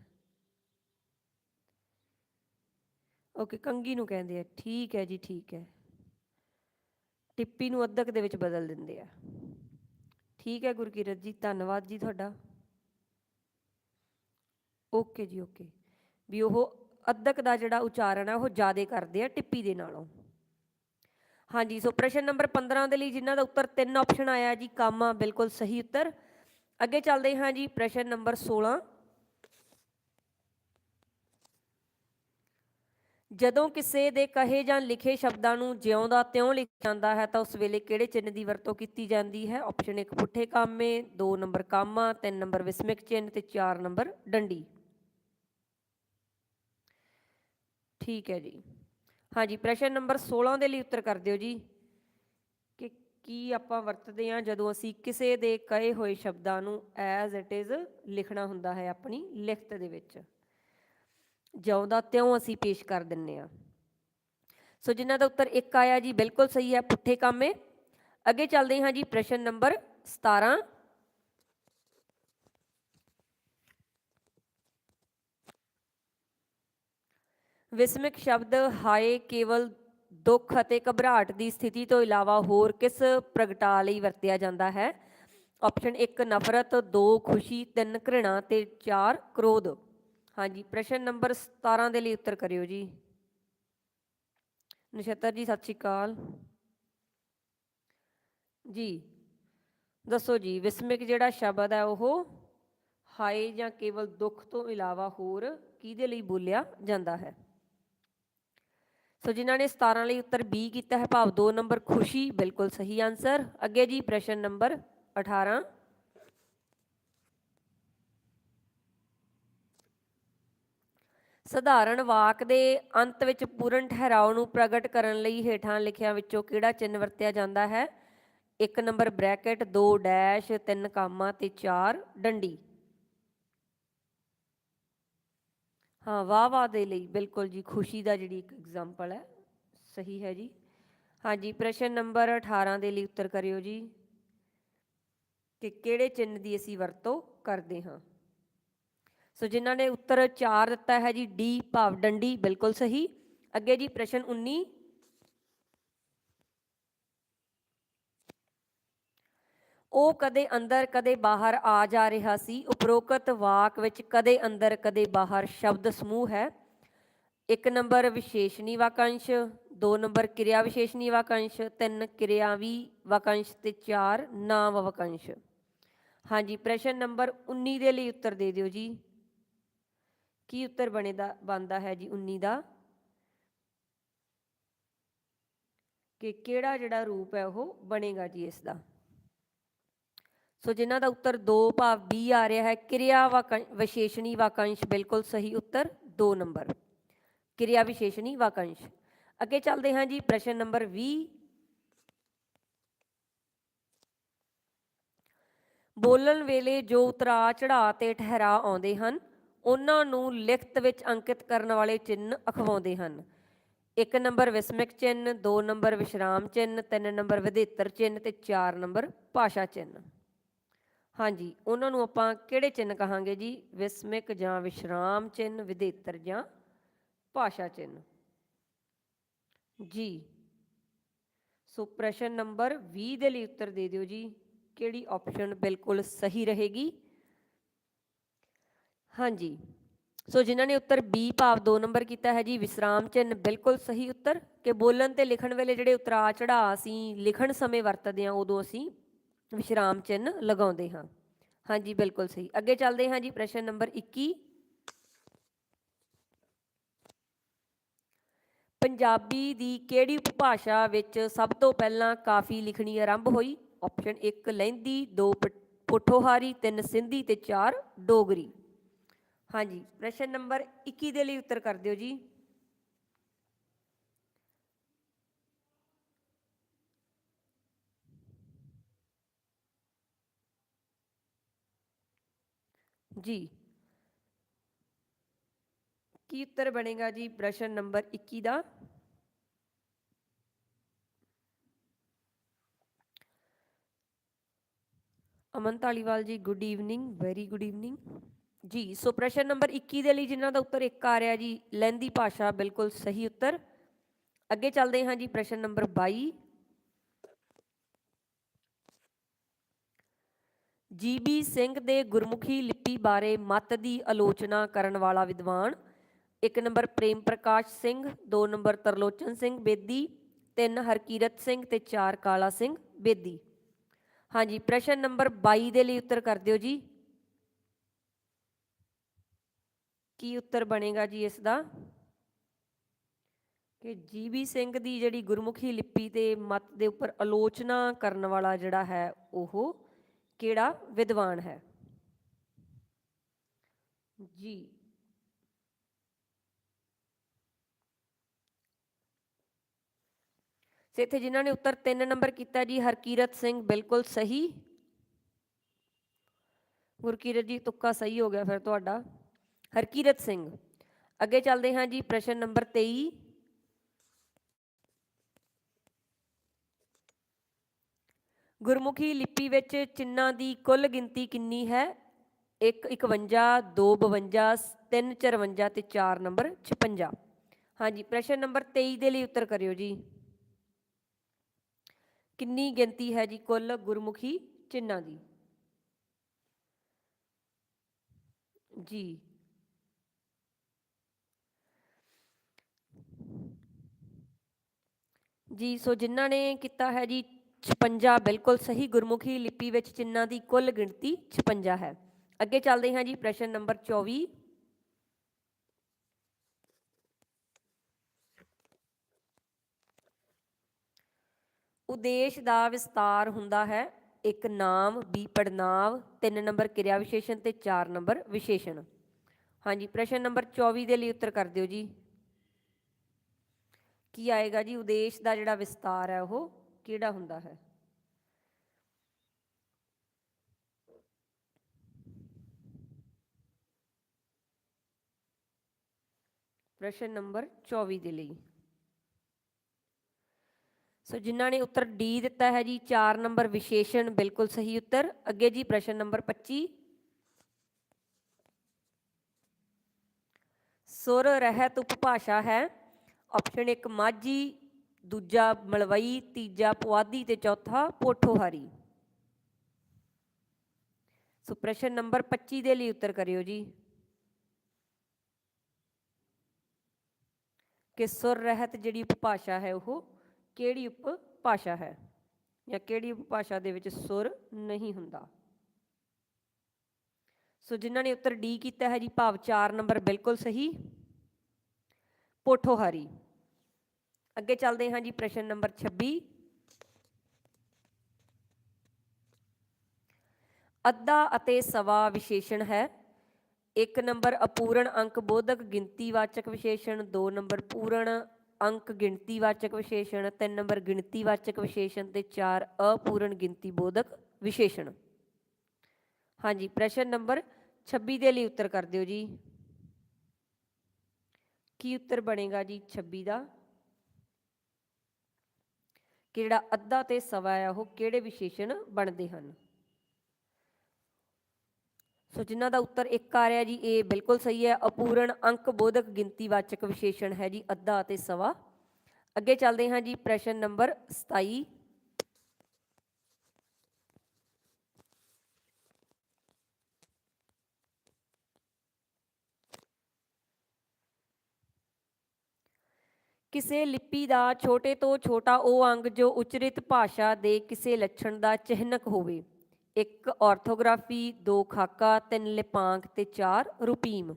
ਓਕੇ ਕੰਗੀ ਨੂੰ ਕਹਿੰਦੇ ਆ, ਠੀਕ ਹੈ ਜੀ, ਠੀਕ ਹੈ। ਟਿੱਪੀ ਨੂੰ ਅੱਧਕ ਦੇ ਵਿੱਚ ਬਦਲ ਦਿੰਦੇ ਆ। ਠੀਕ ਹੈ ਗੁਰਕੀਰਤ ਜੀ, ਧੰਨਵਾਦ ਜੀ ਤੁਹਾਡਾ। ਓਕੇ ਜੀ ਓਕੇ ਵੀ ਉਹ ਅੱਧਕ ਦਾ ਜਿਹੜਾ ਉਚਾਰਨ ਹੈ ਉਹ ਜ਼ਿਆਦਾ ਕਰਦੇ ਆ ਟਿੱਪੀ ਦੇ ਨਾਲੋਂ। ਹਾਂਜੀ, ਸੋ ਪ੍ਰਸ਼ਨ ਨੰਬਰ 15 ਦੇ ਲਈ ਜਿਨ੍ਹਾਂ ਦਾ ਉੱਤਰ ਤਿੰਨ ਆਪਸ਼ਨ ਆਇਆ ਜੀ, ਕਾਮਾ ਬਿਲਕੁਲ ਸਹੀ ਉੱਤਰ। ਅੱਗੇ ਚੱਲਦੇ ਹਾਂ ਜੀ, ਪ੍ਰਸ਼ਨ ਨੰਬਰ 16 ਜਦੋਂ ਕਿਸੇ ਦੇ ਕਹੇ ਜਾਂ ਲਿਖੇ ਸ਼ਬਦਾਂ ਨੂੰ ਜਿਉਂ ਦਾ ਤਿਉਂ ਲਿਖਿਆ ਜਾਂਦਾ ਹੈ, ਤਾਂ ਉਸ ਵੇਲੇ ਕਿਹੜੇ ਚਿੰਨ੍ਹ ਦੀ ਵਰਤੋਂ ਕੀਤੀ ਜਾਂਦੀ ਹੈ? ਆਪਸ਼ਨ 1 ਪੁੱਠੇ ਕਾਮੇ 2 ਨੰਬਰ ਕਾਮਾ 3 ਨੰਬਰ ਵਿਸਮਿਕ ਚਿੰਨ੍ਹ ਤੇ 4 ਨੰਬਰ ਡੰਡੀ। ਠੀਕ ਹੈ ਜੀ। ਹਾਂਜੀ, ਪ੍ਰਸ਼ਨ ਨੰਬਰ 16 ਦੇ ਲਈ ਉੱਤਰ ਕਰ ਦਿਓ ਜੀ। ਕਿ ਕੀ ਆਪਾਂ ਵਰਤਦੇ ਹਾਂ ਜਦੋਂ ਅਸੀਂ ਕਿਸੇ ਦੇ ਕਹੇ ਹੋਏ ਸ਼ਬਦਾਂ ਨੂੰ ਐਜ਼ ਇਟ ਇਜ਼ ਲਿਖਣਾ ਹੁੰਦਾ ਹੈ ਆਪਣੀ ਲਿਖਤ ਦੇ ਵਿੱਚ? ਜਿਉਂਦਾ ਤਿਉਂ ਅਸੀਂ ਪੇਸ਼ ਕਰ ਦਿੰਨੇ ਆ ਸੋ ਜਿਨ੍ਹਾਂ ਦਾ ਉੱਤਰ ਇੱਕ ਆਇਆ ਜੀ, ਬਿਲਕੁਲ ਸਹੀ ਹੈ, ਪੁੱਠੇ ਕਾਮੇ ਅੱਗੇ ਚੱਲਦੇ ਹਾਂ ਜੀ, ਪ੍ਰਸ਼ਨ ਨੰਬਰ 17 ਵਿਸਮਿਕ ਸ਼ਬਦ ਹਾਏ ਕੇਵਲ ਦੁੱਖ ਅਤੇ ਘਬਰਾਹਟ ਦੀ ਸਥਿਤੀ ਤੋਂ ਇਲਾਵਾ ਹੋਰ ਕਿਸ ਪ੍ਰਗਟਾ ਲਈ ਵਰਤਿਆ ਜਾਂਦਾ ਹੈ? ਆਪਸ਼ਨ 1 ਨਫ਼ਰਤ 2 ਖੁਸ਼ੀ 3 ਘ੍ਰਿਣਾ ਤੇ 4 ਕ੍ਰੋਧ। ਹਾਂਜੀ, ਪ੍ਰਸ਼ਨ ਨੰਬਰ 17 ਦੇ ਲਈ ਉੱਤਰ ਕਰਿਓ ਜੀ। ਨਛੱਤਰ ਜੀ, ਸਤਿ ਸ਼੍ਰੀ ਅਕਾਲ। ਜੀ, ਦੱਸੋ ਜੀ, ਵਿਸਮਿਕ ਜਿਹੜਾ ਸ਼ਬਦ ਹੈ ਉਹ ਹਾਏ ਜਾਂ ਕੇਵਲ ਦੁੱਖ ਤੋਂ ਇਲਾਵਾ ਹੋਰ ਕਿਹਦੇ ਲਈ ਬੋਲਿਆ ਜਾਂਦਾ ਹੈ? ਸੋ ਜਿਨ੍ਹਾਂ ਨੇ 17 ਲਈ ਉੱਤਰ B ਕੀਤਾ ਹੈ, ਭਾਵ 2 ਨੰਬਰ ਖੁਸ਼ੀ, ਬਿਲਕੁਲ ਸਹੀ ਆਨਸਰ ਅੱਗੇ ਜੀ ਪ੍ਰਸ਼ਨ ਨੰਬਰ 18 ਸਧਾਰਨ ਵਾਕ ਦੇ ਅੰਤ ਵਿੱਚ ਪੂਰਨ ਠਹਿਰਾਓ ਨੂੰ ਪ੍ਰਗਟ ਕਰਨ ਲਈ ਹੇਠਾਂ ਲਿਖਿਆਂ ਵਿੱਚੋਂ ਕਿਹੜਾ ਚਿੰਨ੍ਹ ਵਰਤਿਆ ਜਾਂਦਾ ਹੈ? ਇੱਕ ਨੰਬਰ ਬ੍ਰੈਕਟ 2 ਡੈਸ਼ 3 ਕਾਮਾ ਤੇ 4 ਡੰਡੀ। ਹਾਂ, ਵਾਹ ਵਾਹ ਦੇ ਲਈ, ਬਿਲਕੁਲ ਜੀ, ਖੁਸ਼ੀ ਦਾ ਜਿਹੜੀ ਇੱਕ ਐਗਜ਼ਾਮਪਲ ਹੈ, ਸਹੀ ਹੈ ਜੀ। ਹਾਂਜੀ ਪ੍ਰਸ਼ਨ ਨੰਬਰ 18 ਦੇ ਲਈ ਉੱਤਰ ਕਰਿਓ ਜੀ। ਕਿ ਕਿਹੜੇ ਚਿੰਨ੍ਹ ਦੀ ਅਸੀਂ ਵਰਤੋਂ ਕਰਦੇ ਹਾਂ? ਸੋ ਜਿਨ੍ਹਾਂ ਨੇ ਉੱਤਰ 4 ਦਿੱਤਾ ਹੈ ਜੀ, ਡੀ, ਭਾਵ ਡੰਡੀ, ਬਿਲਕੁਲ ਸਹੀ। ਅੱਗੇ ਜੀ, ਪ੍ਰਸ਼ਨ 19 ਉਹ ਕਦੇ ਅੰਦਰ, ਕਦੇ ਬਾਹਰ ਆ ਜਾ ਰਿਹਾ ਸੀ। ਉਪਰੋਕਤ ਵਾਕ ਵਿੱਚ ਕਦੇ ਅੰਦਰ, ਕਦੇ ਬਾਹਰ ਸ਼ਬਦ ਸਮੂਹ ਹੈ। ਇੱਕ ਨੰਬਰ ਵਿਸ਼ੇਸ਼ਣੀ ਵਾਕੰਸ਼, ਦੋ ਨੰਬਰ ਕਿਰਿਆ ਵਿਸ਼ੇਸ਼ਣੀ ਵਾਕੰਸ਼, ਤਿੰਨ ਕਿਰਿਆਵੀ ਵਾਕੰਸ਼ ਤੇ ਚਾਰ ਨਾਮ ਵਾਕੰਸ਼। ਹਾਂਜੀ, ਪ੍ਰਸ਼ਨ ਨੰਬਰ 19 ਦੇ ਲਈ ਉੱਤਰ ਦੇ ਦਿਓ ਜੀ। ਕੀ ਉੱਤਰ ਬਣੇਦਾ ਬਣਦਾ ਹੈ ਜੀ 19 ਦਾ? ਕਿ ਕਿਹੜਾ ਜਿਹੜਾ ਰੂਪ ਹੈ ਉਹ ਬਣੇਗਾ ਜੀ ਇਸ ਦਾ? ਸੋ ਜਿਨ੍ਹਾਂ ਦਾ ਉੱਤਰ 2 ਭਾਵ B ਆ ਰਿਹਾ ਹੈ, ਕਿਰਿਆ ਵਾਕੰ, ਵਿਸ਼ੇਸ਼ਣੀ ਵਾਕੰਸ਼, ਬਿਲਕੁਲ ਸਹੀ ਉੱਤਰ 2 ਨੰਬਰ। ਕਿਰਿਆ ਵਿਸ਼ੇਸ਼ਣੀ ਵਾਕੰਸ਼। ਅੱਗੇ ਚੱਲਦੇ ਹਾਂ ਜੀ, ਪ੍ਰਸ਼ਨ ਨੰਬਰ 20 ਬੋਲਣ ਵੇਲੇ ਜੋ ਉਤਰਾ ਚੜਾ ਤੇ ਠਹਿਰਾ ਆਉਂਦੇ ਹਨ, ਉਹਨਾਂ ਨੂੰ ਲਿਖਤ ਵਿੱਚ ਅੰਕਿਤ ਕਰਨ ਵਾਲੇ ਚਿੰਨ੍ਹ ਅਖਵਾਉਂਦੇ ਹਨ। ਇੱਕ ਨੰਬਰ ਵਿਸਮਿਕ ਚਿੰਨ੍ਹ, ਦੋ ਨੰਬਰ ਵਿਸ਼ਰਾਮ ਚਿੰਨ੍ਹ, ਤਿੰਨ ਨੰਬਰ ਵਿਧੇਤਰ ਚਿੰਨ੍ਹ ਤੇ ਚਾਰ ਨੰਬਰ ਭਾਸ਼ਾ ਚਿੰਨ੍ਹ। ਹਾਂਜੀ, ਉਹਨਾਂ ਨੂੰ ਆਪਾਂ ਕਿਹੜੇ ਚਿੰਨ੍ਹ ਕਹਾਂਗੇ ਜੀ? ਵਿਸਮਿਕ ਜਾਂ ਵਿਸ਼ਰਾਮ ਚਿੰਨ੍ਹ, ਵਿਧੇਤਰ ਜਾਂ ਭਾਸ਼ਾ ਚਿੰਨ੍ਹ? ਜੀ। ਸੋ ਪ੍ਰਸ਼ਨ ਨੰਬਰ 20 ਦੇ ਲਈ ਉੱਤਰ ਦੇ ਦਿਓ ਜੀ। ਕਿਹੜੀ ਆਪਸ਼ਨ ਬਿਲਕੁਲ ਸਹੀ ਰਹੇਗੀ? ਹਾਂਜੀ। ਸੋ ਜਿਨ੍ਹਾਂ ਨੇ ਉੱਤਰ B ਭਾਵ 2 ਨੰਬਰ ਕੀਤਾ ਹੈ ਜੀ, ਵਿਸਰਾਮ ਚਿੰਨ੍ਹ ਬਿਲਕੁਲ ਸਹੀ ਉੱਤਰ ਕਿ ਬੋਲਣ ਤੇ ਲਿਖਣ ਵੇਲੇ ਜਿਹੜੇ ਉਤਰਾ ਚੜਾ ਅਸੀਂ ਲਿਖਣ ਸਮੇਂ ਵਰਤਦੇ ਹਾਂ, ਉਦੋਂ ਅਸੀਂ ਵਿਸ਼ਰਾਮ ਚਿੰਨ੍ਹ ਲਗਾਉਂਦੇ ਹਾਂ। ਹਾਂਜੀ, ਬਿਲਕੁਲ ਸਹੀ। ਅੱਗੇ ਚੱਲਦੇ ਹਾਂ ਜੀ, ਪ੍ਰਸ਼ਨ ਨੰਬਰ 21 ਪੰਜਾਬੀ ਦੀ ਕਿਹੜੀ ਉਪਭਾਸ਼ਾ ਵਿੱਚ ਸਭ ਤੋਂ ਪਹਿਲਾਂ ਕਾਫੀ ਲਿਖਣੀ ਆਰੰਭ ਹੋਈ? ਆਪਸ਼ਨ 1 ਲਹਿੰਦੀ 2 ਪੋਠੋਹਾਰੀ 3 ਸਿੰਧੀ ਤੇ 4 ਡੋਗਰੀ। ਹਾਂਜੀ, ਪ੍ਰਸ਼ਨ ਨੰਬਰ 21 ਦੇ ਲਈ ਉੱਤਰ ਕਰ ਦਿਓ ਜੀ। ਜੀ। ਕੀ ਉੱਤਰ ਬਣੇਗਾ ਜੀ ਪ੍ਰਸ਼ਨ ਨੰਬਰ 21 ਦਾ? Aman Dhaliwal ji good evening very good evening ਜੀ, ਸੋ ਪ੍ਰਸ਼ਨ ਨੰਬਰ 21 ਦੇ ਲਈ ਜਿਨ੍ਹਾਂ ਦਾ ਉੱਤਰ 1 ਆ ਰਿਹਾ ਜੀ, ਲਹਿੰਦੀ ਭਾਸ਼ਾ ਬਿਲਕੁਲ ਸਹੀ ਉੱਤਰ। ਅੱਗੇ ਚੱਲਦੇ ਹਾਂ ਜੀ ਪ੍ਰਸ਼ਨ ਨੰਬਰ 22 ਜੀਬੀ ਸਿੰਘ ਦੇ ਗੁਰਮੁਖੀ ਲਿਪੀ ਬਾਰੇ ਮਤ ਦੀ ਆਲੋਚਨਾ ਕਰਨ ਵਾਲਾ ਵਿਦਵਾਨ। ਇੱਕ ਨੰਬਰ ਪ੍ਰੇਮ ਪ੍ਰਕਾਸ਼ ਸਿੰਘ, ਦੋ ਨੰਬਰ ਤਰਲੋਚਨ ਸਿੰਘ ਬੇਦੀ, ਤਿੰਨ ਹਰਕੀਰਤ ਸਿੰਘ ਤੇ ਚਾਰ ਕਾਲਾ ਸਿੰਘ ਬੇਦੀ। ਹਾਂਜੀ, ਪ੍ਰਸ਼ਨ ਨੰਬਰ 22 ਦੇ ਲਈ ਉੱਤਰ ਕਰ ਦਿਓ ਜੀ। ਕੀ ਉੱਤਰ ਬਣੇਗਾ ਜੀ ਇਸ ਦਾ ਕਿ ਜੀਬੀ ਸਿੰਘ ਦੀ ਜਿਹੜੀ ਗੁਰਮੁਖੀ ਲਿਪੀ ਤੇ ਮਤ ਦੇ ਉੱਪਰ ਆਲੋਚਨਾ ਕਰਨ ਵਾਲਾ ਜਿਹੜਾ ਹੈ ਉਹ ਕਿਹੜਾ ਵਿਦਵਾਨ ਹੈ? ਜੀ। ਤੇ ਇੱਥੇ ਜਿਨ੍ਹਾਂ ਨੇ ਉੱਤਰ 3 ਨੰਬਰ ਕੀਤਾ ਜੀ, ਹਰਕੀਰਤ ਸਿੰਘ ਬਿਲਕੁਲ ਸਹੀ। ਗੁਰਕੀਰਤ ਜੀ, ਤੁੱਕਾ ਸਹੀ ਹੋ ਗਿਆ ਫਿਰ ਤੁਹਾਡਾ। ਹਰਕੀਰਤ ਸਿੰਘ, ਅੱਗੇ ਚੱਲਦੇ ਹਾਂ ਜੀ ਪ੍ਰਸ਼ਨ ਨੰਬਰ 23 ਗੁਰਮੁਖੀ ਲਿਪੀ ਵਿੱਚ ਚਿੰਨਾਂ ਦੀ ਕੁੱਲ ਗਿਣਤੀ ਕਿੰਨੀ ਹੈ? 1 51 2 52 3 54 ਤੇ 4 ਨੰਬਰ 56 ਹਾਂਜੀ, ਪ੍ਰਸ਼ਨ ਨੰਬਰ 23 ਦੇ ਲਈ ਉੱਤਰ ਕਰਿਓ ਜੀ। ਕਿੰਨੀ ਗਿਣਤੀ ਹੈ ਜੀ ਕੁੱਲ ਗੁਰਮੁਖੀ ਚਿੰਨਾਂ ਦੀ? ਜੀ। ਜੀ, ਸੋ ਜਿਨ੍ਹਾਂ ਨੇ ਕੀਤਾ ਹੈ ਜੀ 56 ਬਿਲਕੁਲ ਸਹੀ ਗੁਰਮੁਖੀ ਲਿਪੀ ਵਿੱਚ ਚਿੰਨਾਂ ਦੀ ਕੁੱਲ ਗਿਣਤੀ 56 ਹੈ। ਅੱਗੇ ਚੱਲਦੇ ਹਾਂ ਜੀ ਪ੍ਰਸ਼ਨ ਨੰਬਰ 24 ਉਦੇਸ਼ ਦਾ ਵਿਸਤਾਰ ਹੁੰਦਾ ਹੈ। ਇੱਕ ਨਾਮ ਵੀ ਪੜਨਾਵ ਤਿੰਨ ਨੰਬਰ ਕਿਰਿਆ ਵਿਸ਼ੇਸ਼ਣ ਤੇ ਚਾਰ ਨੰਬਰ ਵਿਸ਼ੇਸ਼ਣ। ਹਾਂਜੀ, ਪ੍ਰਸ਼ਨ ਨੰਬਰ 24 ਦੇ ਲਈ ਉੱਤਰ ਕਰ ਦਿਓ ਜੀ। ਕੀ ਆਏਗਾ ਜੀ? ਉਦੇਸ਼ ਦਾ ਜਿਹੜਾ ਵਿਸਤਾਰ ਹੈ ਉਹ ਕਿਹੜਾ ਹੁੰਦਾ ਹੈ? ਪ੍ਰਸ਼ਨ ਨੰਬਰ 24 ਦੇ ਲਈ। ਸੋ ਜਿਨ੍ਹਾਂ ਨੇ ਉੱਤਰ ਡੀ ਦਿੱਤਾ ਹੈ ਜੀ 4 ਨੰਬਰ ਵਿਸ਼ੇਸ਼ਣ ਬਿਲਕੁਲ ਸਹੀ ਉੱਤਰ। ਅੱਗੇ ਜੀ ਪ੍ਰਸ਼ਨ ਨੰਬਰ 25 ਸੁਰ ਰਹਿਤ ਉਪਭਾਸ਼ਾ ਹੈ ਆਪਸ਼ਨ 1 ਮਾਝੀ ਦੂਜਾ ਮਲਵਈ, ਤੀਜਾ ਪੁਆਧੀ ਤੇ ਚੌਥਾ ਪੋਠੋਹਾਰੀ। ਸੋ ਪ੍ਰਸ਼ਨ ਨੰਬਰ 25 ਦੇ ਲਈ ਉੱਤਰ ਕਰਿਓ ਜੀ। ਕਿ ਸੁਰ ਰਹਿਤ ਜਿਹੜੀ ਉਪਭਾਸ਼ਾ ਹੈ, ਉਹ ਕਿਹੜੀ ਉਪਭਾਸ਼ਾ ਹੈ? ਜਾਂ ਕਿਹੜੀ ਉਪਭਾਸ਼ਾ ਦੇ ਵਿੱਚ ਸੁਰ ਨਹੀਂ ਹੁੰਦਾ? ਸੋ ਜਿਨ੍ਹਾਂ ਨੇ ਉੱਤਰ ਡੀ ਕੀਤਾ ਹੈ ਜੀ, ਭਾਵ 4 ਨੰਬਰ ਬਿਲਕੁਲ ਸਹੀ। ਪੋਠੋਹਾਰੀ। ਅੱਗੇ ਚੱਲਦੇ ਹਾਂ ਜੀ ਪ੍ਰਸ਼ਨ ਨੰਬਰ 26 ਅੱਧਾ ਅਤੇ ਸਵਾ ਵਿਸ਼ੇਸ਼ਣ ਹੈ। ਇੱਕ ਨੰਬਰ ਅਪੂਰਨ ਅੰਕ ਬੋਧਕ ਗਿਣਤੀਵਾਚਕ ਵਿਸ਼ੇਸ਼ਣ, ਦੋ ਨੰਬਰ ਪੂਰਨ ਅੰਕ ਗਿਣਤੀਵਾਚਕ ਵਿਸ਼ੇਸ਼ਣ, ਤਿੰਨ ਨੰਬਰ ਗਿਣਤੀਵਾਚਕ ਵਿਸ਼ੇਸ਼ਣ ਤੇ ਚਾਰ ਅਪੂਰਨ ਗਿਣਤੀ ਬੋਧਕ ਵਿਸ਼ੇਸ਼ਣ। ਹਾਂਜੀ, ਪ੍ਰਸ਼ਨ ਨੰਬਰ 26 ਦੇ ਲਈ ਉੱਤਰ ਕਰ ਦਿਓ ਜੀ। ਕੀ ਉੱਤਰ ਬਣੇਗਾ ਜੀ 26 ਦਾ? ਕਿ ਜਿਹੜਾ ਅੱਧਾ ਤੇ ਸਵਾ ਆ, ਉਹ ਕਿਹੜੇ ਵਿਸ਼ੇਸ਼ਣ ਬਣਦੇ ਹਨ? ਸੋ ਜਿਨ੍ਹਾਂ ਦਾ ਉੱਤਰ ਇੱਕ ਆ ਰਿਹਾ ਜੀ, ਇਹ ਬਿਲਕੁਲ ਸਹੀ ਹੈ। ਅਪੂਰਨ ਅੰਕ ਬੋਧਕ ਗਿਣਤੀਵਾਚਕ ਵਿਸ਼ੇਸ਼ਣ ਹੈ ਜੀ, ਅੱਧਾ ਅਤੇ ਸਵਾ। ਅੱਗੇ ਚੱਲਦੇ ਹਾਂ ਜੀ, ਪ੍ਰਸ਼ਨ ਨੰਬਰ 27 ਕਿਸੇ ਲਿਪੀ ਦਾ ਛੋਟੇ ਤੋਂ ਛੋਟਾ ਉਹ ਅੰਗ ਜੋ ਉਚਰਿਤ ਭਾਸ਼ਾ ਦੇ ਕਿਸੇ ਲੱਛਣ ਦਾ ਚਿਹਨਕ ਹੋਵੇ। ਇੱਕ ਆਰਥੋਗ੍ਰਾਫੀ ਦੋ ਖਾਕਾ, ਤਿੰਨ ਲਿਪਾਂਕ ਤੇ ਚਾਰ ਰੂਪੀਮ।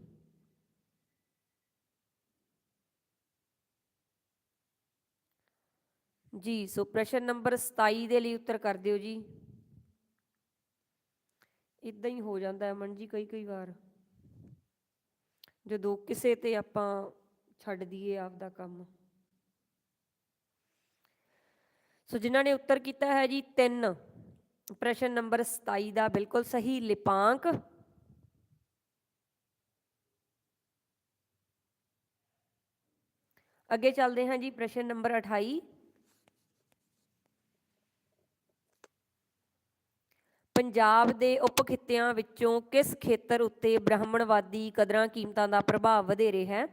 ਜੀ, ਸੋ ਪ੍ਰਸ਼ਨ ਨੰਬਰ 27 ਦੇ ਲਈ ਉੱਤਰ ਕਰ ਦਿਓ ਜੀ। ਇਦਾਂ ਹੀ ਹੋ ਜਾਂਦਾ ਅਮਨ ਜੀ ਕਈ ਕਈ ਵਾਰ। ਜਦੋਂ ਕਿਸੇ ਤੇ ਆਪਾਂ ਛੱਡ ਦਈਏ ਆਪਦਾ ਕੰਮ। ਸੋ ਜਿਨ੍ਹਾਂ ਨੇ ਉੱਤਰ ਕੀਤਾ ਹੈ ਜੀ 3 ਪ੍ਰਸ਼ਨ ਨੰਬਰ 27 ਦਾ ਬਿਲਕੁਲ ਸਹੀ ਲਿਪਾਂਕ। ਅੱਗੇ ਚੱਲਦੇ ਹਾਂ ਜੀ, ਪ੍ਰਸ਼ਨ ਨੰਬਰ 28 ਪੰਜਾਬ ਦੇ ਉਪ ਖਿੱਤਿਆਂ ਵਿੱਚੋਂ ਕਿਸ ਖੇਤਰ ਉੱਤੇ ਬ੍ਰਾਹਮਣਵਾਦੀ ਕਦਰਾਂ ਕੀਮਤਾਂ ਦਾ ਪ੍ਰਭਾਵ ਵਧੇਰੇ ਹੈ?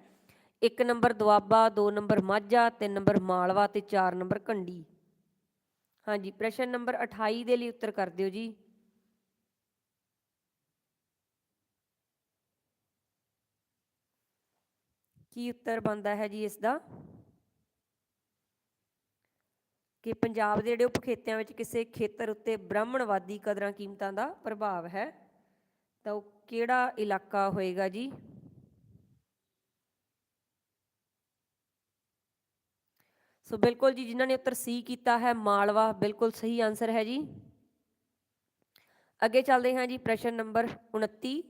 ਇੱਕ ਨੰਬਰ ਦੁਆਬਾ, ਦੋ ਨੰਬਰ ਮਾਝਾ, ਤਿੰਨ ਨੰਬਰ ਮਾਲਵਾ ਤੇ ਚਾਰ ਨੰਬਰ ਕੰਡੀ। ਹਾਂਜੀ, ਪ੍ਰਸ਼ਨ ਨੰਬਰ 28 ਦੇ ਲਈ ਉੱਤਰ ਕਰ ਦਿਓ ਜੀ। ਕੀ ਉੱਤਰ ਬਣਦਾ ਹੈ ਜੀ ਇਸ ਦਾ? ਕਿ ਪੰਜਾਬ ਦੇ ਜਿਹੜੇ ਉਪਖੇਤਿਆਂ ਵਿੱਚ ਕਿਸੇ ਖੇਤਰ ਉੱਤੇ ਬ੍ਰਾਹਮਣਵਾਦੀ ਕਦਰਾਂ ਕੀਮਤਾਂ ਦਾ ਪ੍ਰਭਾਵ ਹੈ, ਤਾਂ ਉਹ ਕਿਹੜਾ ਇਲਾਕਾ ਹੋਏਗਾ ਜੀ? ਸੋ ਬਿਲਕੁਲ ਜੀ, ਜਿਨ੍ਹਾਂ ਨੇ ਉੱਤਰ ਸੀ ਕੀਤਾ ਹੈ, ਮਾਲਵਾ, ਬਿਲਕੁਲ ਸਹੀ ਆਨਸਰ ਹੈ ਜੀ। ਅੱਗੇ ਚੱਲਦੇ ਹਾਂ ਜੀ, ਪ੍ਰਸ਼ਨ ਨੰਬਰ 29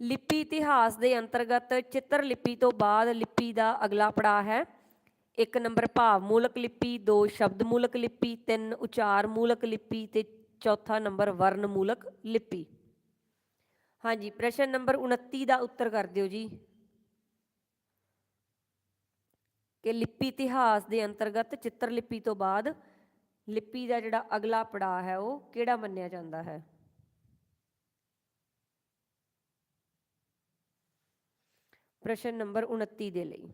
ਲਿਪੀ ਇਤਿਹਾਸ ਦੇ ਅੰਤਰਗਤ ਚਿੱਤਰ ਲਿਪੀ ਤੋਂ ਬਾਅਦ ਲਿਪੀ ਦਾ ਅਗਲਾ ਪੜਾਅ ਹੈ। ਇੱਕ ਨੰਬਰ ਭਾਵ ਮੂਲਕ ਲਿਪੀ, ਦੋ ਸ਼ਬਦ ਮੂਲਕ ਲਿਪੀ, ਤਿੰਨ ਉਚਾਰ ਮੂਲਕ ਲਿਪੀ ਤੇ ਚੌਥਾ ਨੰਬਰ ਵਰਨ ਮੂਲਕ ਲਿਪੀ। ਹਾਂਜੀ, ਪ੍ਰਸ਼ਨ ਨੰਬਰ 29 ਦਾ ਉੱਤਰ ਕਰ ਦਿਓ ਜੀ। ਕਿ ਲਿਪੀ ਇਤਿਹਾਸ ਦੇ ਅੰਤਰਗਤ ਚਿੱਤਰ ਲਿਪੀ ਤੋਂ ਬਾਅਦ ਲਿਪੀ ਦਾ ਜਿਹੜਾ ਅਗਲਾ ਪੜਾਅ ਹੈ ਉਹ ਕਿਹੜਾ ਮੰਨਿਆ ਜਾਂਦਾ ਹੈ? ਪ੍ਰਸ਼ਨ ਨੰਬਰ 29 ਦੇ ਲਈ।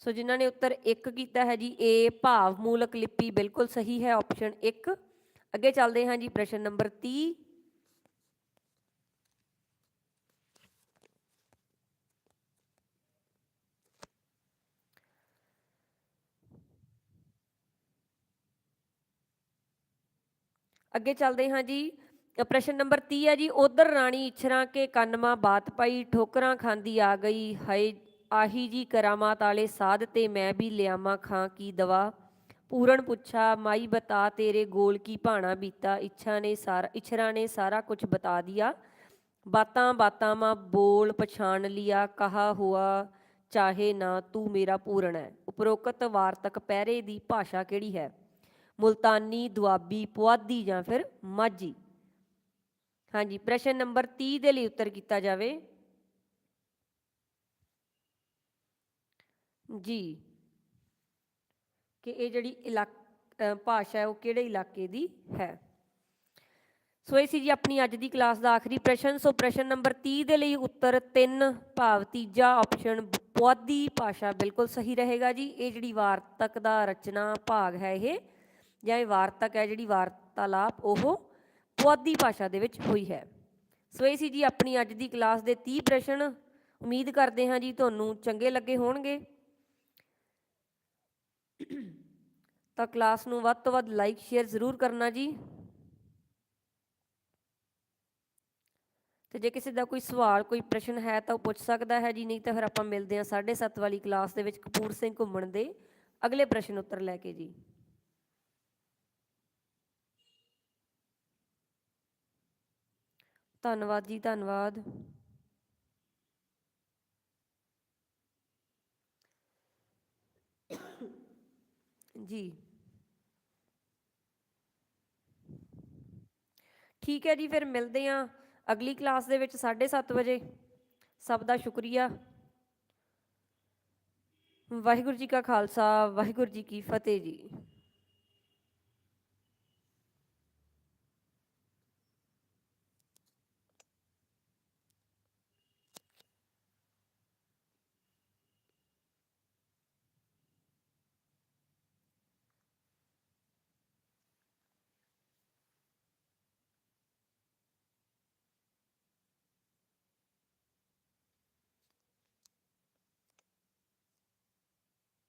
ਸੋ ਜਿਨ੍ਹਾਂ ਨੇ ਉੱਤਰ 1 ਕੀਤਾ ਹੈ ਜੀ, ਏ ਭਾਵ ਮੂਲਕ ਲਿਪੀ ਬਿਲਕੁਲ ਸਹੀ ਹੈ, ਆਪਸ਼ਨ 1 ਅੱਗੇ ਚੱਲਦੇ ਹਾਂ ਜੀ, ਪ੍ਰਸ਼ਨ ਨੰਬਰ 30 ਅੱਗੇ ਚੱਲਦੇ ਹਾਂ ਜੀ। ਪ੍ਰਸ਼ਨ ਨੰਬਰ 30 ਹੈ ਜੀ। ਉਧਰ ਰਾਣੀ ਇਛਰਾਂ ਕੇ ਕੰਨਮਾ ਬਾਤ ਪਾਈ, ਠੋਕਰਾਂ ਖਾਂਦੀ ਆ ਗਈ। ਹਏ, ਆਹੀ ਜੀ ਕਰਾਮਾਤ ਵਾਲੇ ਸਾਧ ਤੇ ਮੈਂ ਵੀ ਲਿਆਵਾਂ ਖਾਂ ਕੀ ਦਵਾ। ਪੂਰਨ ਪੁੱਛਾ, ਮਾਈ ਬਤਾ ਤੇਰੇ ਗੋਲ ਕੀ ਭਾਣਾ ਬੀਤਾ। ਇੱਛਾ ਨੇ ਸਾਰਾ, ਇਛਰਾ ਨੇ ਸਾਰਾ ਕੁਝ ਬਤਾ ਦਿਆ। ਬਾਤਾਂ ਬਾਤਾਂ ਮਾ ਬੋਲ ਪਛਾਣ ਲਿਆ। ਕਹਾ ਹੁਆ, ਚਾਹੇ ਨਾ ਤੂੰ ਮੇਰਾ ਪੂਰਨ ਹੈ। ਉਪਰੋਕਤ ਵਾਰਤਕ ਪਹਿਰੇ ਦੀ ਭਾਸ਼ਾ ਕਿਹੜੀ ਹੈ? ਮੁਲਤਾਨੀ, ਦੁਆਬੀ, ਪੁਆਧੀ ਜਾਂ ਫਿਰ ਮਾਝੀ। ਹਾਂਜੀ, ਪ੍ਰਸ਼ਨ ਨੰਬਰ 30 ਦੇ ਲਈ ਉੱਤਰ ਕੀਤਾ ਜਾਵੇ। ਜੀ। ਕਿ ਇਹ ਜਿਹੜੀ ਇਲਾਕ ਭਾਸ਼ਾ ਹੈ, ਉਹ ਕਿਹੜੇ ਇਲਾਕੇ ਦੀ ਹੈ? ਸੋ ਇਹ ਸੀ ਜੀ ਆਪਣੀ ਅੱਜ ਦੀ ਕਲਾਸ ਦਾ ਆਖਰੀ ਪ੍ਰਸ਼ਨ। ਸੋ ਪ੍ਰਸ਼ਨ ਨੰਬਰ 30 ਦੇ ਲਈ ਉੱਤਰ 3 ਭਾਵ ਤੀਜਾ ਆਪਸ਼ਨ ਪੁਆਧੀ ਭਾਸ਼ਾ ਬਿਲਕੁਲ ਸਹੀ ਰਹੇਗਾ ਜੀ। ਇਹ ਜਿਹੜੀ ਵਾਰਤਕ ਦਾ ਰਚਨਾ ਭਾਗ ਹੈ ਇਹ। ਜਾਂ ਇਹ ਵਾਰਤਕ ਹੈ ਜਿਹੜੀ ਵਾਰਤਾਲਾਪ, ਉਹ ਪੁਆਧੀ ਭਾਸ਼ਾ ਦੇ ਵਿੱਚ ਹੋਈ ਹੈ। ਸੋ ਇਹ ਸੀ ਜੀ ਆਪਣੀ ਅੱਜ ਦੀ ਕਲਾਸ ਦੇ 30 ਪ੍ਰਸ਼ਨ। ਉਮੀਦ ਕਰਦੇ ਹਾਂ ਜੀ ਤੁਹਾਨੂੰ ਚੰਗੇ ਲੱਗੇ ਹੋਣਗੇ। ਤਾਂ ਕਲਾਸ ਨੂੰ ਵੱਧ ਤੋਂ ਵੱਧ ਲਾਈਕ, ਸ਼ੇਅਰ ਜ਼ਰੂਰ ਕਰਨਾ ਜੀ। ਤੇ ਜੇ ਕਿਸੇ ਦਾ ਕੋਈ ਸਵਾਲ, ਕੋਈ ਪ੍ਰਸ਼ਨ ਹੈ ਤਾਂ ਉਹ ਪੁੱਛ ਸਕਦਾ ਹੈ ਜੀ, ਨਹੀਂ ਤਾਂ ਫਿਰ ਆਪਾਂ ਮਿਲਦੇ ਹਾਂ 7:30 ਵਾਲੀ ਕਲਾਸ ਦੇ ਵਿੱਚ ਕਪੂਰ ਸਿੰਘ ਘੁੰਮਣ ਦੇ ਅਗਲੇ ਪ੍ਰਸ਼ਨ ਉੱਤਰ ਲੈ ਕੇ ਜੀ। ਧੰਨਵਾਦ ਜੀ ਧੰਨਵਾਦ। ਜੀ। ਠੀਕ ਹੈ ਜੀ, ਫਿਰ ਮਿਲਦੇ ਹਾਂ ਅਗਲੀ ਕਲਾਸ ਦੇ ਵਿੱਚ 7:30 ਵਜੇ। ਸਭ ਦਾ ਸ਼ੁਕਰੀਆ। ਵਾਹਿਗੁਰੂ ਜੀ ਕਾ ਖਾਲਸਾ, ਵਾਹਿਗੁਰੂ ਜੀ ਕੀ ਫਤਿਹ ਜੀ।